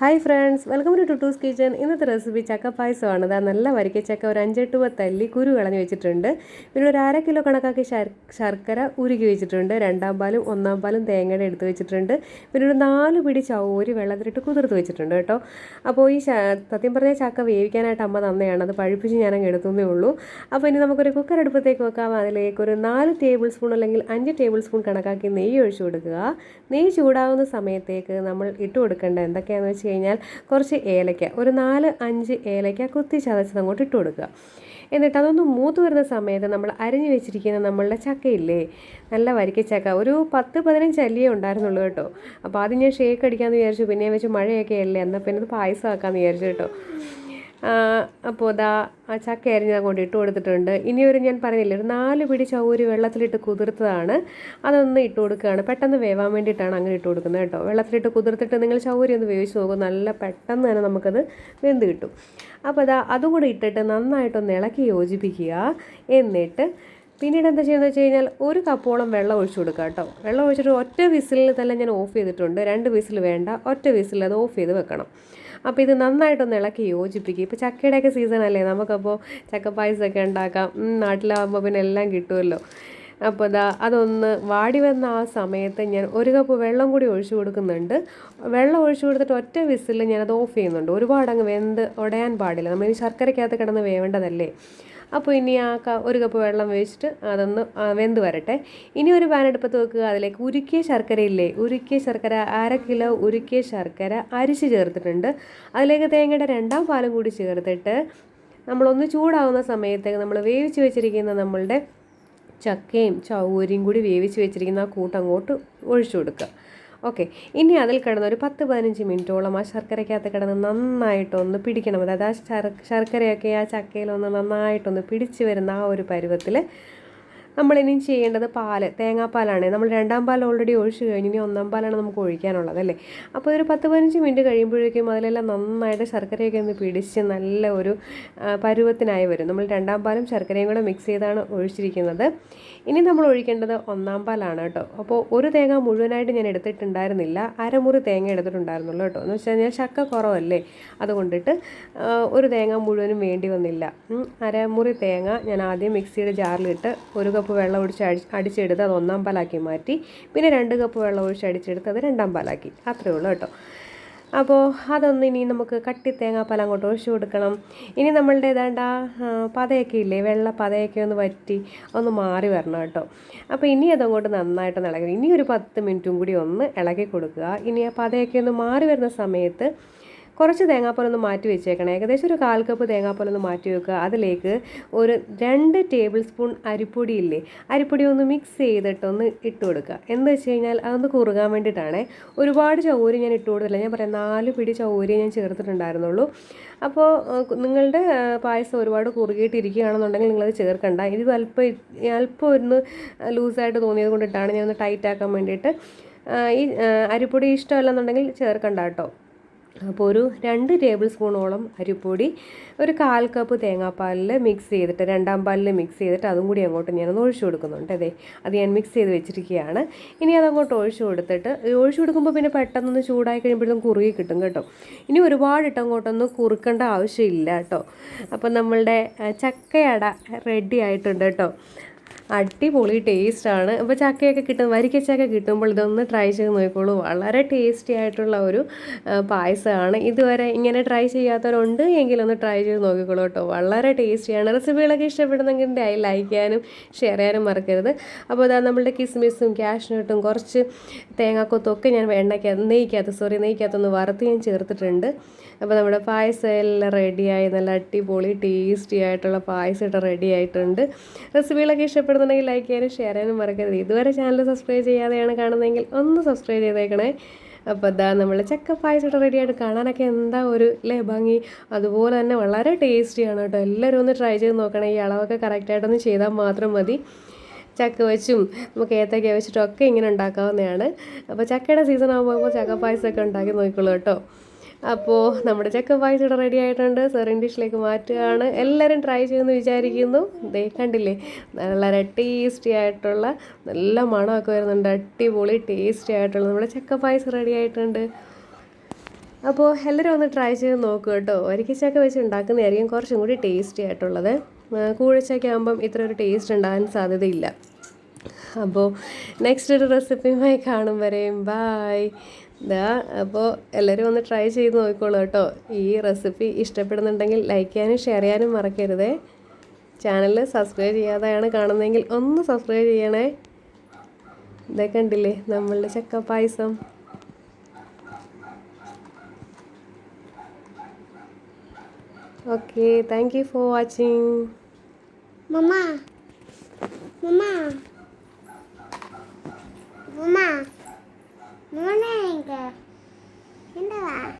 Hi friends welcome to Tuttu's kitchen. ഇന്നത്തെ recipe ചക്ക പായസമാണ്. ഇതാ നല്ല വരിക്ക ചക്ക ഒരു അഞ്ചെട്ട് പത്തല്ലി കുരു കളഞ്ഞ് വെച്ചിട്ടുണ്ട്. പിന്നെ ഒരു അര കിലോ കണക്കാക്കി ശർക്കര ഉരുക്കി വെച്ചിട്ടുണ്ട്. രണ്ടാം പാലും ഒന്നാം പാലും തേങ്ങയുടെ എടുത്ത് വെച്ചിട്ടുണ്ട്. പിന്നെ ഒരു നാല് പിടി ചൗരി വെള്ളത്തിലിട്ട് കുതിർത്ത് വെച്ചിട്ടുണ്ട് കേട്ടോ. അപ്പോൾ ഈ സത്യം പറഞ്ഞാൽ ചക്ക വേവിക്കാനായിട്ട് അമ്മ തന്നെയാണ്. അത് പഴുപ്പിച്ച് ഞാനങ്ങ് എടുത്തുന്നേ ഉള്ളൂ. അപ്പോൾ ഇനി നമുക്കൊരു കുക്കർ അടുപ്പത്തേക്ക് വെക്കാം. അതിലേക്ക് ഒരു നാല് ടേബിൾ സ്പൂൺ അല്ലെങ്കിൽ അഞ്ച് ടേബിൾ സ്പൂൺ കണക്കാക്കി നെയ്യ് ഒഴിച്ചു കൊടുക്കുക. നെയ്യ് ചൂടാവുന്ന സമയത്തേക്ക് നമ്മൾ ഇട്ട് കൊടുക്കേണ്ട എന്തൊക്കെയാണെന്ന് വെച്ച് കഴിഞ്ഞാൽ കുറച്ച് ഏലക്ക ഒരു നാല് അഞ്ച് ഏലക്ക കുത്തി ചതച്ചത് അങ്ങോട്ട് ഇട്ട് കൊടുക്കുക. എന്നിട്ട് അതൊന്ന് മൂത്ത് വരുന്ന സമയത്ത് നമ്മൾ അരിഞ്ഞു വെച്ചിരിക്കുന്ന നമ്മളുടെ ചക്കയില്ലേ നല്ല വരിക്കച്ചക്ക ഒരു പത്ത് പതിനഞ്ച് അല്ലിയേ ഉണ്ടായിരുന്നുള്ളൂ കേട്ടോ. അപ്പോൾ ആദ്യം ഞാൻ ഷേക്ക് അടിക്കാമെന്ന് വിചാരിച്ചു പിന്നെ വെച്ച് മഴയൊക്കെ അല്ലേ എന്നാൽ പിന്നെ അത് പായസമാക്കാമെന്ന് വിചാരിച്ചു കേട്ടോ. അപ്പോൾ അതാ ആ ചക്ക അരിഞ്ഞ് കൊണ്ട് ഇട്ട് കൊടുത്തിട്ടുണ്ട്. ഇനി ഒരു ഞാൻ പറഞ്ഞില്ലേ ഒരു നാല് പിടി ചൗരി വെള്ളത്തിലിട്ട് കുതിർത്തതാണ്. അതൊന്ന് ഇട്ട് കൊടുക്കുകയാണ്. പെട്ടെന്ന് വേവാൻ വേണ്ടിയിട്ടാണ് അങ്ങനെ ഇട്ട് കൊടുക്കുന്നത് കേട്ടോ. വെള്ളത്തിലിട്ട് കുതിർത്തിട്ട് നിങ്ങൾ ചൗരി ഒന്ന് വേവിച്ച് നോക്കും. നല്ല പെട്ടെന്ന് തന്നെ നമുക്കത് വെന്ത് കിട്ടും. അപ്പോൾ അതാ അതും ഇട്ടിട്ട് നന്നായിട്ടൊന്ന് ഇളക്കി യോജിപ്പിക്കുക. എന്നിട്ട് പിന്നീട് എന്താ ചെയ്യുന്നത് വെച്ച് കഴിഞ്ഞാൽ ഒരു കപ്പോളം വെള്ളം ഒഴിച്ചു കൊടുക്കുക കേട്ടോ. വെള്ളം ഒഴിച്ചിട്ട് ഒറ്റ വിസിലിൽ തന്നെ ഞാൻ ഓഫ് ചെയ്തിട്ടുണ്ട്. രണ്ട് വിസിൽ വേണ്ട ഒറ്റ വിസിൽ അത് ഓഫ് ചെയ്ത് വെക്കണം. അപ്പോൾ ഇത് നന്നായിട്ടൊന്ന് ഇളക്കി യോജിപ്പിക്കുക. ഇപ്പോൾ ചക്കയുടെയൊക്കെ സീസൺ അല്ലേ? നമുക്കപ്പോൾ ചക്ക പായസമൊക്കെ ഉണ്ടാക്കാം. നാട്ടിലാകുമ്പോൾ പിന്നെ എല്ലാം കിട്ടുമല്ലോ. അപ്പോൾ ഇതാ അതൊന്ന് വാടി വന്ന ആ സമയത്ത് ഞാൻ ഒരു കപ്പ് വെള്ളം കൂടി ഒഴിച്ചു കൊടുക്കുന്നുണ്ട്. വെള്ളം ഒഴിച്ചു കൊടുത്തിട്ട് ഒറ്റ വിസിൽ ഞാനത് ഓഫ് ചെയ്യുന്നുണ്ട്. ഒരുപാട് അങ്ങ് വെന്ത് ഉടയാൻ പാടില്ല. നമ്മൾ ഈ ശർക്കരയ്ക്കകത്ത് കിടന്ന് വേവേണ്ടതല്ലേ? അപ്പോൾ ഇനി ആ ഒരു കപ്പ് വെള്ളം വെച്ചിട്ട് അതൊന്ന് വെന്ത് വരട്ടെ. ഇനി ഒരു പാൻ അടുപ്പത്ത് വെക്കുക. അതിലേക്ക് ഉരുക്കിയ ശർക്കരയില്ലേ ഉരുക്കിയ ശർക്കര അര കിലോ ഉരുക്കിയ ശർക്കര അരിച്ച് ചേർത്തിട്ടുണ്ട്. അതിലേക്ക് തേങ്ങയുടെ രണ്ടാം പാലും കൂടി ചേർത്തിട്ട് നമ്മളൊന്ന് ചൂടാവുന്ന സമയത്തേക്ക് നമ്മൾ വേവിച്ച് വെച്ചിരിക്കുന്ന നമ്മളുടെ ചക്കയും ചവരിയും കൂടി വേവിച്ച് വെച്ചിരിക്കുന്ന ആ കൂട്ടങ്ങോട്ട് ഒഴിച്ചു കൊടുക്കുക. ഓക്കെ. ഇനി അതിൽ കിടന്ന് ഒരു പത്ത് പതിനഞ്ച് മിനിറ്റോളം ആ ശർക്കരയ്ക്കകത്ത് കിടന്ന് നന്നായിട്ടൊന്ന് പിടിക്കണം. അതായത് ആ ശർ ശർക്കരയൊക്കെ ആ ചക്കയിലൊന്ന് നന്നായിട്ടൊന്ന് പിടിച്ച് വരുന്ന ആ ഒരു പരുവത്തിൽ നമ്മളിനി ചെയ്യേണ്ടത് പാൽ. തേങ്ങാപ്പാലാണ്. നമ്മൾ രണ്ടാം പാൽ ഓൾറെഡി ഒഴിച്ച് കഴിഞ്ഞ് ഇനി ഒന്നാം പാലാണ് നമുക്ക് ഒഴിക്കാനുള്ളത് അല്ലേ? അപ്പോൾ ഒരു പത്ത് പതിനഞ്ച് മിനിറ്റ് കഴിയുമ്പോഴേക്കും അതിലെല്ലാം നന്നായിട്ട് ശർക്കരയൊക്കെ ഒന്ന് പിടിച്ച് നല്ല ഒരു പരുവത്തിനായി വരും. നമ്മൾ രണ്ടാം പാലും ശർക്കരയും കൂടെ മിക്സ് ചെയ്താണ് ഒഴിച്ചിരിക്കുന്നത്. ഇനി നമ്മൾ ഒഴിക്കേണ്ടത് ഒന്നാം പാലാണ് കേട്ടോ. അപ്പോൾ ഒരു തേങ്ങ മുഴുവനായിട്ട് ഞാൻ എടുത്തിട്ടുണ്ടായിരുന്നില്ല. അരമുറി തേങ്ങ എടുത്തിട്ടുണ്ടായിരുന്നുള്ളൂ കേട്ടോ. എന്ന് വെച്ചാൽ ഞാൻ ശക്ക കുറവല്ലേ? അതുകൊണ്ടിട്ട് ഒരു തേങ്ങ മുഴുവനും വേണ്ടി വന്നില്ല. അരമുറി തേങ്ങ ഞാൻ ആദ്യം മിക്സിയുടെ ജാറിലിട്ട് ഒരു കപ്പ് വെള്ളം ഒഴിച്ച് അടി അടിച്ചെടുത്ത് അത് ഒന്നാം പാലാക്കി മാറ്റി. പിന്നെ രണ്ട് കപ്പ് വെള്ളം ഒഴിച്ച് അടിച്ചെടുത്ത് അത് രണ്ടാം പാലാക്കി. അത്രയേ ഉള്ളൂ കേട്ടോ. അപ്പോൾ അതൊന്ന് ഇനി നമുക്ക് കട്ടി തേങ്ങാപ്പാൽ അങ്ങോട്ട് ഒഴിച്ചു കൊടുക്കണം. ഇനി നമ്മളുടെ ഏതാണ്ട് പതയൊക്കെ ഇല്ലേ വെള്ള പതയൊക്കെ ഒന്ന് വറ്റി ഒന്ന് മാറി വരണം കേട്ടോ. അപ്പോൾ ഇനി അതങ്ങോട്ട് നന്നായിട്ട് ഇളകണം. ഇനി ഒരു പത്ത് മിനിറ്റും കൂടി ഒന്ന് ഇളക്കി കൊടുക്കുക. ഇനി ആ പതയൊക്കെ ഒന്ന് മാറി വരുന്ന സമയത്ത് കുറച്ച് തേങ്ങാപ്പാലൊന്ന് മാറ്റി വെച്ചേക്കണം. ഏകദേശം ഒരു കാൽ കപ്പ് തേങ്ങാപ്പാലൊന്ന് മാറ്റി വെക്കുക. അതിലേക്ക് ഒരു രണ്ട് ടേബിൾ സ്പൂൺ അരിപ്പൊടി ഇല്ലേ? അരിപ്പൊടി ഒന്ന് മിക്സ് ചെയ്തിട്ടൊന്ന് ഇട്ട് കൊടുക്കുക. എന്ന് വെച്ച് കഴിഞ്ഞാൽ അതൊന്ന് കുറുകാൻ വേണ്ടിയിട്ടാണ്. ഒരുപാട് ചൗരി ഞാൻ ഇട്ട് കൊടുത്തില്ല. ഞാൻ പറയാം നാല് പിടി ചൗരി ഞാൻ ചേർത്തിട്ടുണ്ടായിരുന്നുള്ളൂ. അപ്പോൾ നിങ്ങളുടെ പായസം ഒരുപാട് കുറുകിയിട്ടിരിക്കുകയാണെന്നുണ്ടെങ്കിൽ നിങ്ങളത് ചേർക്കണ്ട. ഇത് അല്പം അല്പം ഒന്ന് ലൂസായിട്ട് തോന്നിയത് കൊണ്ടിട്ടാണ് ഞാൻ ഒന്ന് ടൈറ്റ് ആക്കാൻ വേണ്ടിയിട്ട് ഈ അരിപ്പൊടി ഇഷ്ടമല്ലെന്നുണ്ടെങ്കിൽ ചേർക്കണ്ട കേട്ടോ. അപ്പോൾ ഒരു രണ്ട് ടേബിൾ സ്പൂണോളം അരിപ്പൊടി ഒരു കാൽ കപ്പ് തേങ്ങാപ്പാലിൽ മിക്സ് ചെയ്തിട്ട് രണ്ടാം പാലിൽ മിക്സ് ചെയ്തിട്ട് അതും കൂടി അങ്ങോട്ട് ഞാനൊന്ന് ഒഴിച്ചു കൊടുക്കുന്നുണ്ട് അതെ അത് ഞാൻ മിക്സ് ചെയ്ത് വെച്ചിരിക്കുകയാണ്. ഇനി അതങ്ങോട്ട് ഒഴിച്ചു കൊടുത്തിട്ട് ഒഴിച്ചു കൊടുക്കുമ്പോൾ പിന്നെ പെട്ടെന്നൊന്ന് ചൂടായി കഴിയുമ്പോഴും കുറുകി കിട്ടും കേട്ടോ. ഇനി ഒരുപാടിട്ട് അങ്ങോട്ടൊന്നും കുറുക്കേണ്ട ആവശ്യമില്ല കേട്ടോ. അപ്പം നമ്മളുടെ ചക്കയട റെഡി ആയിട്ടുണ്ട് കേട്ടോ. അടിപൊളി ടേസ്റ്റാണ്. ഇപ്പോൾ ചക്കയൊക്കെ കിട്ടും വരിക്കച്ചക്ക കിട്ടുമ്പോൾ ഇതൊന്ന് ട്രൈ ചെയ്ത് നോക്കിക്കോളൂ. വളരെ ടേസ്റ്റി ആയിട്ടുള്ള ഒരു പായസമാണ്. ഇതുവരെ ഇങ്ങനെ ട്രൈ ചെയ്യാത്തവരുണ്ട് എങ്കിലൊന്ന് ട്രൈ ചെയ്ത് നോക്കിക്കോളൂ കേട്ടോ. വളരെ ടേസ്റ്റിയാണ് റെസിപ്പികളൊക്കെ ഇഷ്ടപ്പെടുന്നെങ്കിൽ ലൈക്ക് ചെയ്യാനും ഷെയർ ചെയ്യാനും മറക്കരുത്. അപ്പോൾ അതാ നമ്മളുടെ കിസ്മിസും ക്യാഷ്നട്ടും കുറച്ച് തേങ്ങാക്കൊത്തും ഒക്കെ ഞാൻ എണ്ണയ്ക്കകത്ത് നെയ്ക്കകത്ത് സോറി നെയ്ക്കകത്തൊന്ന് വറുത്ത് ഞാൻ ചേർത്തിട്ടുണ്ട്. അപ്പോൾ നമ്മുടെ പായസം എല്ലാം റെഡിയായി നല്ല അടിപൊളി ടേസ്റ്റി ആയിട്ടുള്ള പായസം ഇട്ട് റെഡി ആയിട്ടുണ്ട്. റെസിപ്പികളൊക്കെ ഇഷ്ടപ്പെടുന്നുണ്ടെങ്കിൽ ലൈക്ക് ചെയ്യാനും ഷെയർ ചെയ്യാനും മറക്കരുത്. ഇതുവരെ ചാനൽ സബ്സ്ക്രൈബ് ചെയ്യാതെയാണ് കാണുന്നതെങ്കിൽ ഒന്ന് സബ്സ്ക്രൈബ് ചെയ്തേക്കണേ. അപ്പോൾ ഇതാ നമ്മൾ ചക്ക പായസമായിട്ട് റെഡിയായിട്ട് കാണാനൊക്കെ എന്താ ഒരു അല്ലേ ഭംഗി. അതുപോലെ തന്നെ വളരെ ടേസ്റ്റിയാണ് കേട്ടോ. എല്ലാവരും ഒന്ന് ട്രൈ ചെയ്ത് നോക്കണേ. ഈ അളവൊക്കെ കറക്റ്റായിട്ടൊന്ന് ചെയ്താൽ മാത്രം മതി. ചക്ക വെച്ചും നമുക്ക് ഏത്തക്ക വെച്ചിട്ടൊക്കെ ഇങ്ങനെ ഉണ്ടാക്കാവുന്നതാണ്. അപ്പോൾ ചക്കയുടെ സീസൺ ആകുമ്പോൾ ചക്ക പായസമൊക്കെ ഉണ്ടാക്കി നോക്കിക്കോളൂ കേട്ടോ. അപ്പോൾ നമ്മുടെ ചെക്കൻ പായസം ഇവിടെ റെഡി ആയിട്ടുണ്ട്. സെറിൻ ഡിഷിലേക്ക് മാറ്റുകയാണ്. എല്ലാവരും ട്രൈ ചെയ്യുമെന്ന് വിചാരിക്കുന്നു. ദേ കണ്ടില്ലേ? നല്ല ടേസ്റ്റി ആയിട്ടുള്ള നല്ല മണമൊക്കെ വരുന്നുണ്ട്. അടിപൊളി ടേസ്റ്റി ആയിട്ടുള്ള നമ്മുടെ ചക്ക പായസം റെഡി ആയിട്ടുണ്ട്. അപ്പോൾ എല്ലാവരും ഒന്ന് ട്രൈ ചെയ്ത് നോക്കുക കേട്ടോ. ഒരിക്കൽ ചക്ക വെച്ച് ഉണ്ടാക്കുന്നതായിരിക്കും കുറച്ചും കൂടി ടേസ്റ്റി ആയിട്ടുള്ളത്. കൂഴച്ചക്ക ആകുമ്പം ഇത്ര ഒരു ടേസ്റ്റ് ഉണ്ടാകാൻ സാധ്യതയില്ല. അപ്പോൾ നെക്സ്റ്റ് ഒരു റെസിപ്പിയുമായി കാണും വരെയും. ബായ് ഇതാ അപ്പോൾ എല്ലാവരും ഒന്ന് ട്രൈ ചെയ്ത് നോക്കിക്കോളൂ കേട്ടോ. ഈ റെസിപ്പി ഇഷ്ടപ്പെടുന്നുണ്ടെങ്കിൽ ലൈക്ക് ചെയ്യാനും ഷെയർ ചെയ്യാനും മറക്കരുതേ. ചാനൽ സബ്സ്ക്രൈബ് ചെയ്യാതെയാണ് കാണുന്നതെങ്കിൽ ഒന്ന് സബ്സ്ക്രൈബ് ചെയ്യണേ. ഇതേ കണ്ടില്ലേ നമ്മളുടെ ചക്ക പായസം. Okay thank you for watching മമ്മ മമ്മ Mama. Mana 听到了